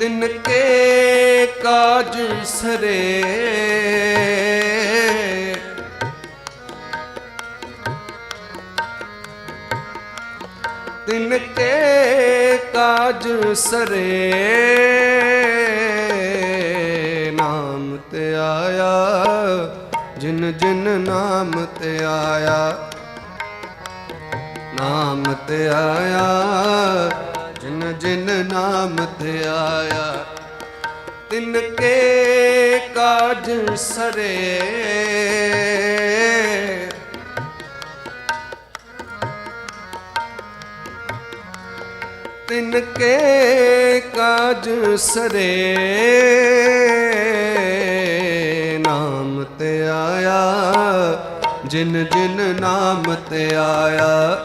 ਤਿਨ ਕੇ ਕਾਜ ਸਰੇ। ਤਿਨ ਕੇ ਕਾਜ ਸਰੇ। ਨਾਮ ਤੇ ਆਇਆ, ਜਿਨ ਜਿਨ ਨਾਮ ਤੇ ਆਇਆ। ਨਾਮ ਤੇ ਆਇਆ ਜਿਨ ਨਾਮ ਤੇ ਆਇਆ, ਤਿਨ ਕੇ ਕਾਜ ਸਰੇ। ਤਿਨ ਕੇ ਕਾਜ ਸਰੇ, ਨਾਮ ਤੇ ਆਇਆ, ਜਿਨ ਜਿਨ ਨਾਮ ਤੇ ਆਇਆ।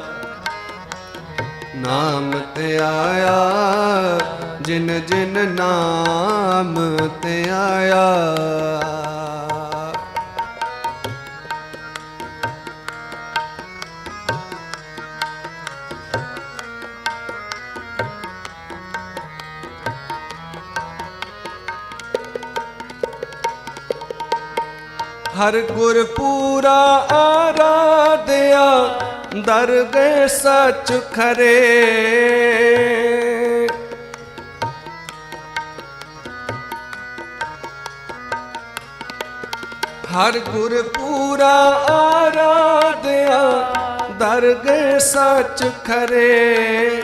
ਨਾਮ ਤੇ ਆਇਆ ਜਿਨ ਜਿਨ ਨਾਮ ਤੇ ਆਇਆ। ਹਰ ਗੁਰ ਪੂਰਾ ਆਰਾਧਿਆ ਦਰ ਦਰਗਹਿ ਸੱਚ ਖਰੇ। ਹਰ ਗੁਰ ਪੂਰਾ ਆਰਾਧਿਆ ਦਰਗਹਿ ਸੱਚ ਖਰੇ।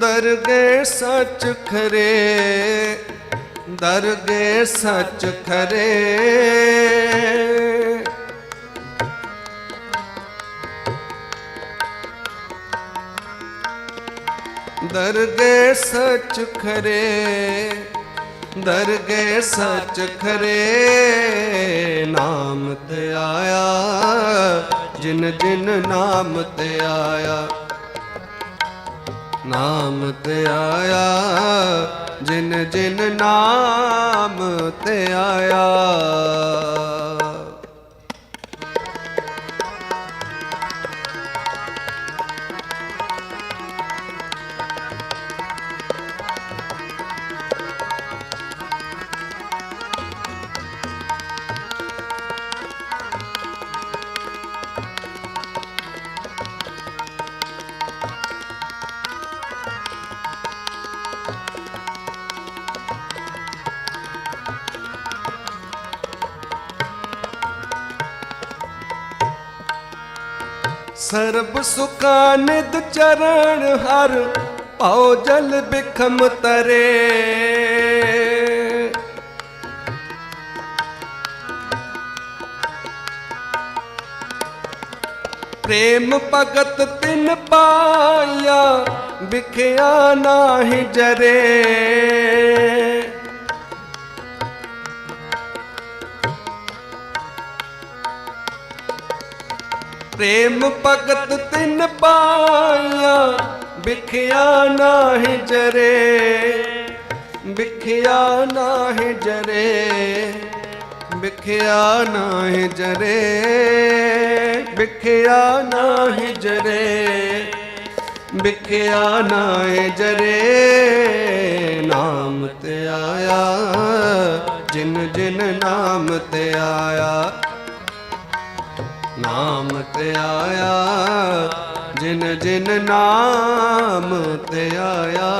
ਦਰਗਹਿ ਸੱਚ ਖਰੇ। ਦਰ ਦਰਗਹਿ ਸੱਚ ਖਰੇ। ਦਰਗੇ ਸੱਚ ਖਰੇ, ਦਰਗੇ ਸੱਚ ਖਰੇ, ਨਾਮ ਤੇ ਆਇਆ, ਜਿਨ ਜਿਨ ਨਾਮ ਤੇ ਆਇਆ, ਨਾਮ ਤੇ ਆਇਆ, ਜਿਨ ਜਿਨ ਨਾਮ ਤੇ ਆਇਆ। ਸਰਬ ਸੁਖਾਨਿਦ ਚਰਨ ਹਰ ਭਉ ਜਲ ਬਿਖਮ ਤਰੇ। ਪ੍ਰੇਮ ਭਗਤ ਤਿਨ ਪਾਇਆ, ਵਿਖਿਆ ਨਾਹੀ ਜਰੇ। ਪ੍ਰੇਮ ਭਗਤ ਤਿੰਨ ਪਾਇਆ, ਵਿਖਿਆ ਨਾਹੀ ਜਰੇ, ਵਿਖਿਆ ਨਾਹੀ ਜਰੇ, ਵਿਖਿਆ ਨਾਹੀ ਜਰੇ, ਵਿਖਿਆ ਨਾਹੀ ਜਰੇ, ਵਿਖਿਆ ਨਾਹੀ ਜਰੇ। ਨਾਮ ਤੇ ਆਇਆ, ਜਿਨ ਜਿਨ ਨਾਮ ਤੇ ਆਇਆ ਨਾਮ ਤੇ ਆਇਆ ਜਿਨ ਜਿਨ ਨਾਮ ਤੇ ਆਇਆ।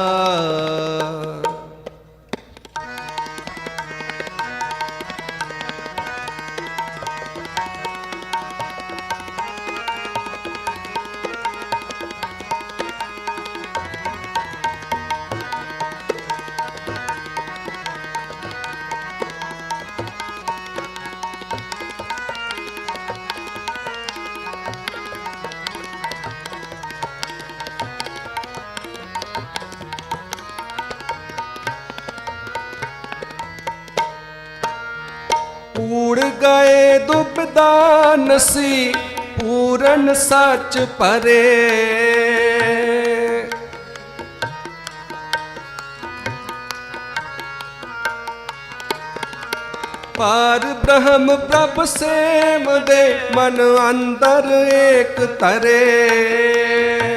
ਗਏ ਦੁਬਦਾ ਨਸੀ ਪੂਰਨ ਸੱਚ ਪਰੇ ਪਾਰ ਬ੍ਰਹਮ ਪ੍ਰਭ ਸੇਮ ਦੇ ਮਨ ਅੰਦਰ ਏਕ ਤਰੇ।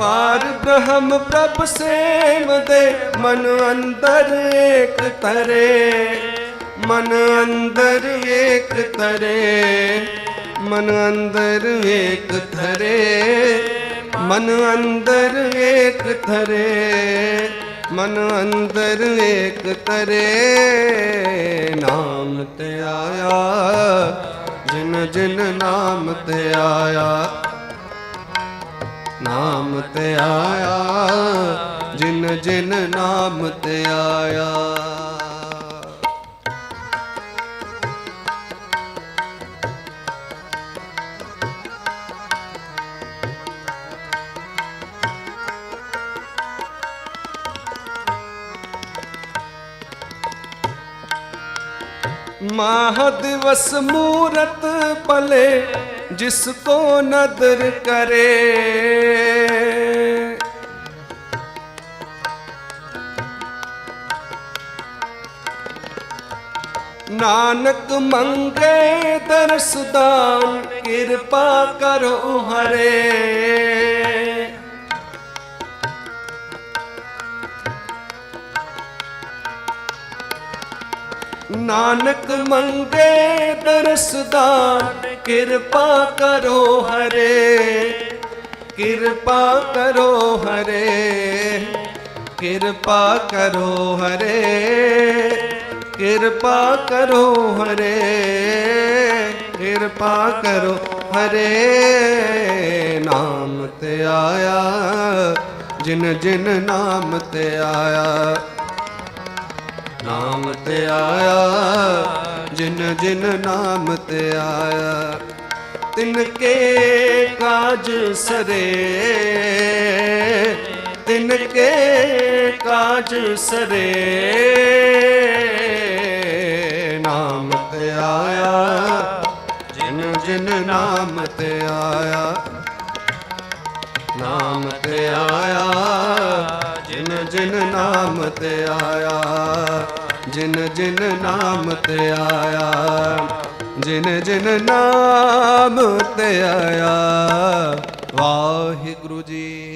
ਪਾਰ ਬ੍ਰਹਮ ਪ੍ਰਭ ਸੇਮ ਦੇ, ਮਨ ਅੰਦਰ ਏਕ ਤਰੇ। ਮਨ ਅੰਦਰ ਏਕ ਤਰੇ, ਮਨ ਅੰਦਰ ਏਕ ਧਰੇ ਮਨ ਅੰਦਰ ਏਕ ਥਰੇ ਮਨ ਅੰਦਰ ਏਕ ਤਰੇ। ਨਾਮ ਤੇ ਆਇਆ, ਜਿਨ ਜਿਨ ਨਾਮ ਤੇ ਆਇਆ। ਨਾਮ ਤੇ ਆਇਆ ਜਿਨ ਜਿਨ ਨਾਮ ਤੇ ਆਇਆ। ਮਹਾ ਦਿਵਸ ਮੂਰਤ ਪਲੇ ਜਿਸ ਕੋ ਨਦਰ ਕਰੇ ਨਾਨਕ ਮੰਗੇ ਦਰਸਦਾਨ ਕਿਰਪਾ ਕਰੋ ਹਰੇ ਨਾਨਕ ਮੰਗੇ ਦਰਸਦਾਨ ਕਿਰਪਾ ਕਰੋ ਹਰੇ, ਕਿਰਪਾ ਕਰੋ ਹਰੇ, ਕਿਰਪਾ ਕਰੋ ਹਰੇ, ਕਿਰਪਾ ਕਰੋ ਹਰੇ, ਕਿਰਪਾ ਕਰੋ ਹਰੇ। ਨਾਮ ਤੇ ਆਇਆ, ਜਿਨ ਜਿਨ ਨਾਮ ਤੇ ਆਇਆ, ਨਾਮ ਤੇ ਆਇਆ। ਜਿਨ ਜਿਨ ਨਾਮ ਤੇ ਆਇਆ, ਤਿਨ ਕੇ ਕਾਜ ਸਰੇ। ਤਿਨ ਕੇ ਕਾਜ ਸਰੇ। ਨਾਮ ਤੇ ਆਇਆ, ਜਿਨ ਜਿਨ ਨਾਮ ਤੇ ਆਇਆ। ਨਾਮ ਤੇ ਆਇਆ, ਜਿਨ ਜਿਨ ਨਾਮ ਤੇ ਆਇਆ। ਜਿਨ ਜਿਨ ਨਾਮ ਤੇ ਆਇਆ ਜਿਨ ਜਿਨ ਨਾਮ ਤੇ ਆਇਆ ਵਾਹਿਗੁਰੂ ਜੀ